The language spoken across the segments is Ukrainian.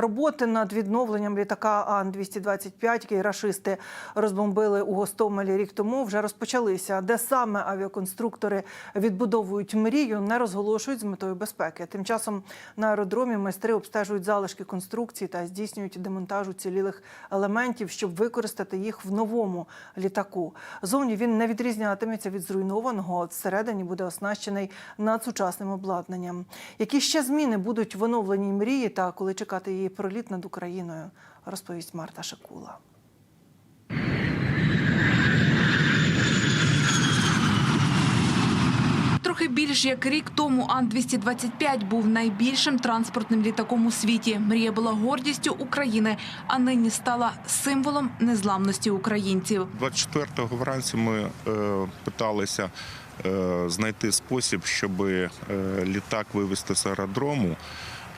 Роботи над відновленням літака Ан-225, який рашисти розбомбили у Гостомелі рік тому, вже розпочалися. Де саме авіаконструктори відбудовують мрію, не розголошують з метою безпеки. Тим часом на аеродромі майстри обстежують залишки конструкції та здійснюють демонтаж уцілілих елементів, щоб використати їх в новому літаку. Зовні він не відрізнятиметься від зруйнованого. От всередині буде оснащений надсучасним обладнанням. Які ще зміни будуть в оновленій мрії та коли чекати її проліт над Україною, розповість Марта Шакула. Трохи більш як рік тому Ан-225 був найбільшим транспортним літаком у світі. Мрія була гордістю України, а нині стала символом незламності українців. 24-го вранці ми е, питалися е, знайти спосіб, щоб е, літак вивезти з аеродрому.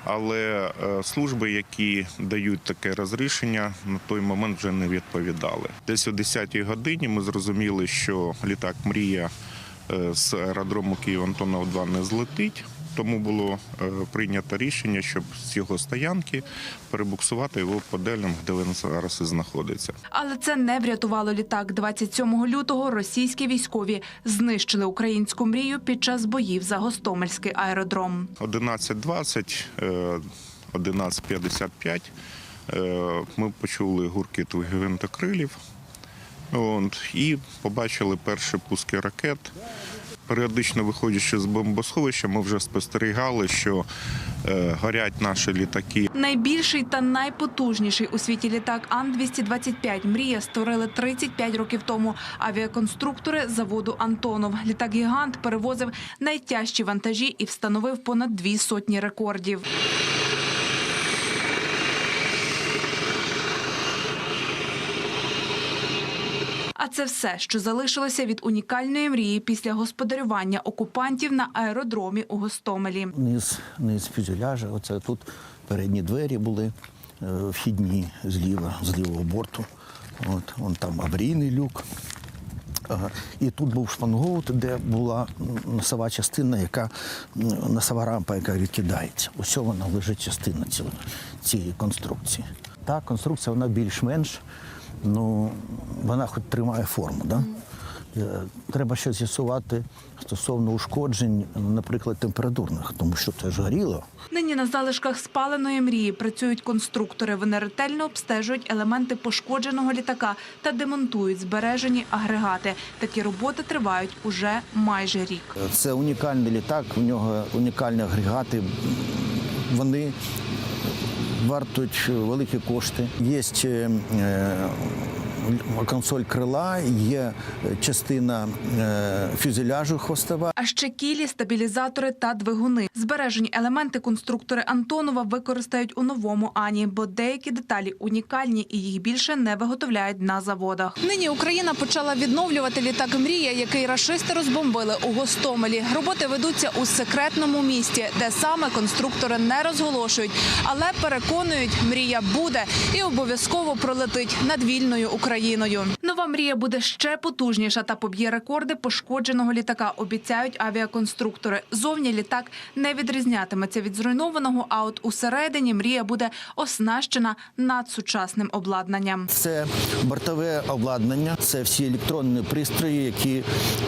Але е, служби, які дають таке розрішення, на той момент вже не відповідали. Десь о 10-й годині ми зрозуміли, що літак Мрія е, з аеродрому Київ Антонов 2 не злетить. Тому було е, прийнято рішення, щоб з його стоянки перебуксувати його по делям, де він зараз і знаходиться. Але це не врятувало літак. 27 лютого російські військові знищили українську мрію під час боїв за Гостомельський аеродром. 11.20, е, 11.55 е, ми почули гуркіт гвинтокрилів От, і побачили перші пуски ракет. Періодично виходячи з бомбосховища, ми вже спостерігали, що е, горять наші літаки. Найбільший та найпотужніший у світі літак Ан-225 «Мрія» створили 35 років тому. Авіаконструктори заводу «Антонов». Літак-гігант перевозив найтяжчі вантажі і встановив понад дві сотні рекордів. Це все, що залишилося від унікальної мрії після господарювання окупантів на аеродромі у Гостомелі. низ, низ фюзеляжа. Оце тут передні двері були, е, вхідні зліва, з лівого борту. От, вон там аварійний люк. І тут був шпангоут, де була носова частина, яка носова рампа, яка відкидається. Ось вона лежить частина цієї конструкції. Та конструкція вона більш-менш, ну вона хоч тримає форму. Да? Е, Треба ще з'ясувати стосовно ушкоджень, наприклад, температурних, тому що це ж горіло. Нині на залишках спаленої мрії працюють конструктори. Вони ретельно обстежують елементи пошкодженого літака та демонтують збережені агрегати. Такі роботи тривають уже майже рік. Це унікальний літак, у нього унікальні агрегати. Вони вартують великі кошти. Є е, консоль крила, є частина е, фюзеляжу хвостова. А ще кілі, стабілізатори та двигуни. Збережені елементи конструктори Антонова використають у новому ані, бо деякі деталі унікальні і їх більше не виготовляють на заводах. Нині Україна почала відновлювати літак Мрія, який рашисти розбомбили у Гостомелі. Роботи ведуться у секретному місті, де саме конструктори не розголошують, але переконують, мрія буде і обов'язково пролетить над вільною Україною. Україною. Нова мрія буде ще потужніша та поб'є рекорди пошкодженого літака. Обіцяють авіаконструктори. Зовні літак не відрізнятиметься від зруйнованого. А от усередині мрія буде оснащена надсучасним обладнанням. Це бортове обладнання, це всі електронні пристрої, які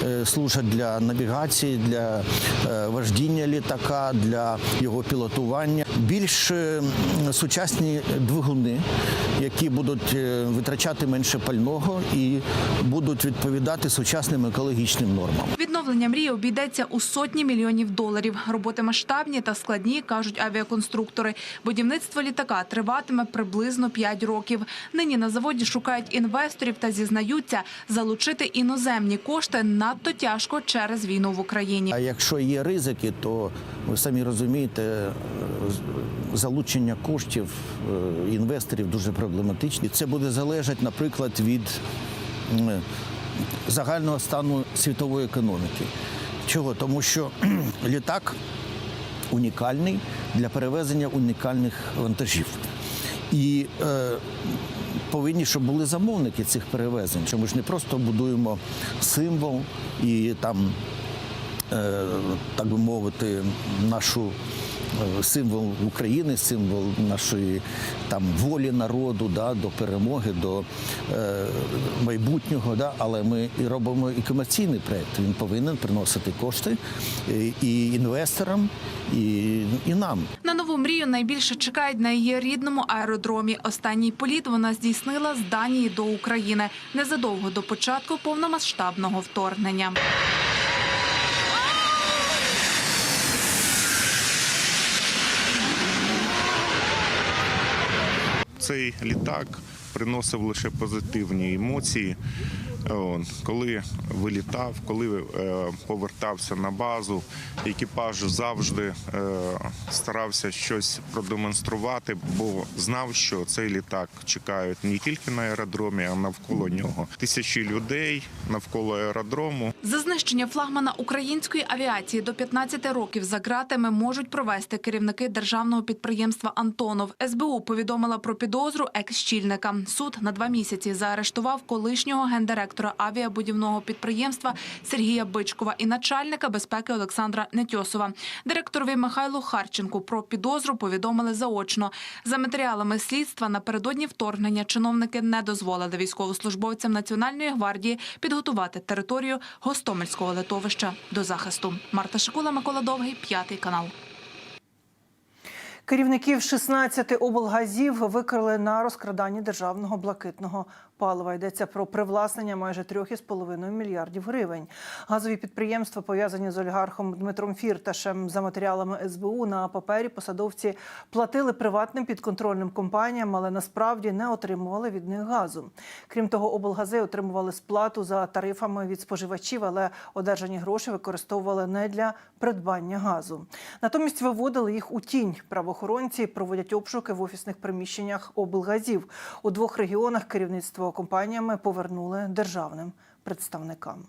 е, служать для навігації, для е, вождіння літака, для його пілотування. Більш е, сучасні двигуни, які будуть витрачати менше пального і будуть відповідати сучасним екологічним нормам. Відновлення мрії обійдеться у сотні мільйонів доларів. Роботи масштабні та складні, кажуть авіаконструктори. Будівництво літака триватиме приблизно 5 років. Нині на заводі шукають інвесторів та зізнаються, залучити іноземні кошти надто тяжко через війну в Україні. А якщо є ризики, то ви самі розумієте, залучення коштів е, інвесторів дуже проблематичні. Це буде залежати, наприклад, від загального стану світової економіки. Чого? Тому що літак унікальний для перевезення унікальних вантажів. І е, повинні, щоб були замовники цих перевезень. Що ми ж не просто будуємо символ і там, е, так би мовити, нашу символ України, символ нашої там волі народу, да, до перемоги, до е, майбутнього. Да, але ми і робимо і комерційний проект. Він повинен приносити кошти е, і інвесторам, і, і нам. На нову мрію найбільше чекають на її рідному аеродромі. Останній політ вона здійснила з Данії до України незадовго до початку повномасштабного вторгнення. Цей літак приносив лише позитивні емоції. Коли вилітав, коли е, повертався на базу, екіпаж завжди е, старався щось продемонструвати, бо знав, що цей літак чекають не тільки на аеродромі, а навколо нього. Тисячі людей навколо аеродрому. За знищення флагмана української авіації до 15 років за ґратами можуть провести керівники державного підприємства Антонов. СБУ повідомила про підозру екс-щільника. Суд на два місяці заарештував колишнього гендиректора авіабудівного підприємства Сергія Бичкова і начальника безпеки Олександра Нетьосова. Директорові Михайлу Харченку про підозру повідомили заочно. За матеріалами слідства напередодні вторгнення чиновники не дозволили військовослужбовцям Національної гвардії підготувати територію Гостомельського литовища до захисту. Марта Шикула, Микола Довгий, п'ятий канал. Керівників 16 облгазів викрили на розкраданні державного блакитного палива. Йдеться про привласнення майже 3,5 мільярдів гривень. Газові підприємства, пов'язані з олігархом Дмитром Фірташем, за матеріалами СБУ на папері посадовці платили приватним підконтрольним компаніям, але насправді не отримували від них газу. Крім того, облгази отримували сплату за тарифами від споживачів, але одержані гроші використовували не для придбання газу. Натомість виводили їх у тінь. Правоохоронці проводять обшуки в офісних приміщеннях облгазів. У двох регіонах керівництво компаніями повернули державним представникам.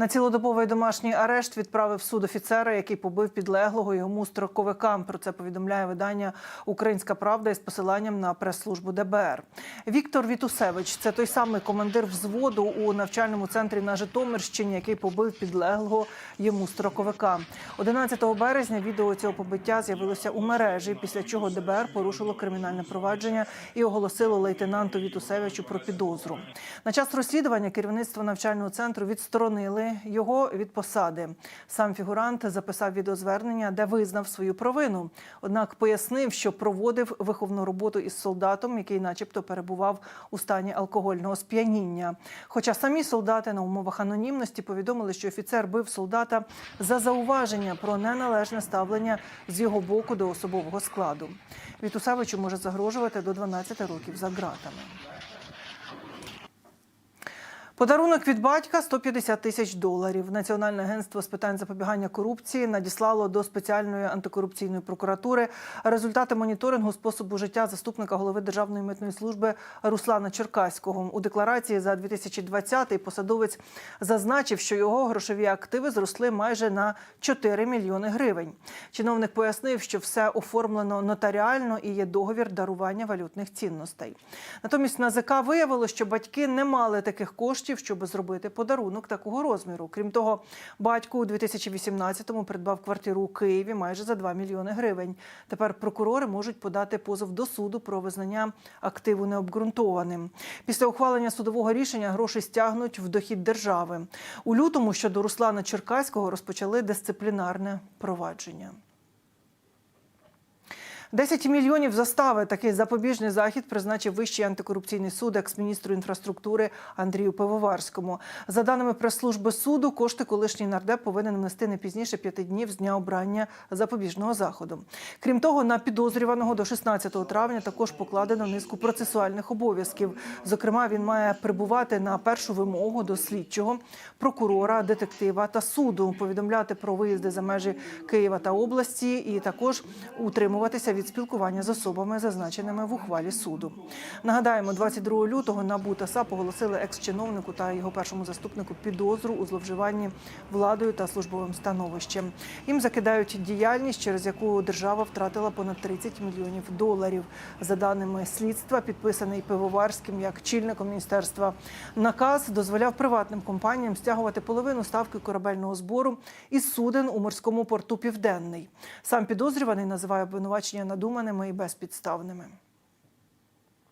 На цілодобовий домашній арешт відправив суд офіцера, який побив підлеглого йому строковика. Про це повідомляє видання Українська Правда із посиланням на прес-службу ДБР. Віктор Вітусевич це той самий командир взводу у навчальному центрі на Житомирщині, який побив підлеглого йому строковика. 11 березня відео цього побиття з'явилося у мережі, після чого ДБР порушило кримінальне провадження і оголосило лейтенанту Вітусевичу про підозру. На час розслідування керівництво навчального центру відсторонили його від посади. Сам фігурант записав відеозвернення, де визнав свою провину. Однак пояснив, що проводив виховну роботу із солдатом, який, начебто, перебував у стані алкогольного сп'яніння. Хоча самі солдати на умовах анонімності повідомили, що офіцер бив солдата за зауваження про неналежне ставлення з його боку до особового складу. Вітусевичу може загрожувати до 12 років за ґратами. Подарунок від батька 150 тисяч доларів. Національне агентство з питань запобігання корупції надіслало до спеціальної антикорупційної прокуратури результати моніторингу способу життя заступника голови Державної митної служби Руслана Черкаського. У декларації за 2020-й посадовець зазначив, що його грошові активи зросли майже на 4 мільйони гривень. Чиновник пояснив, що все оформлено нотаріально і є договір дарування валютних цінностей. Натомість НАЗК виявило, що батьки не мали таких коштів, щоб зробити подарунок такого розміру. Крім того, батько у 2018-му придбав квартиру у Києві майже за 2 мільйони гривень. Тепер прокурори можуть подати позов до суду про визнання активу необґрунтованим. Після ухвалення судового рішення гроші стягнуть в дохід держави. У лютому щодо Руслана Черкаського розпочали дисциплінарне провадження. 10 мільйонів застави. Такий запобіжний захід призначив Вищий антикорупційний суд екс-міністру інфраструктури Андрію Пивоварському. За даними прес-служби суду, кошти колишній нардеп повинен внести не пізніше п'яти днів з дня обрання запобіжного заходу. Крім того, на підозрюваного до 16 травня також покладено низку процесуальних обов'язків. Зокрема, він має прибувати на першу вимогу до слідчого, прокурора, детектива та суду, повідомляти про виїзди за межі Києва та області, і також утримуватися від від спілкування з особами, зазначеними в ухвалі суду. Нагадаємо, 22 лютого НАБУ та САП оголосили екс-чиновнику та його першому заступнику підозру у зловживанні владою та службовим становищем. Їм закидають діяльність, через яку держава втратила понад 30 мільйонів доларів. За даними слідства, підписаний пивоварським як чільником міністерства. Наказ дозволяв приватним компаніям стягувати половину ставки корабельного збору із суден у морському порту Південний. Сам підозрюваний називає обвинувачення надуманими і безпідставними.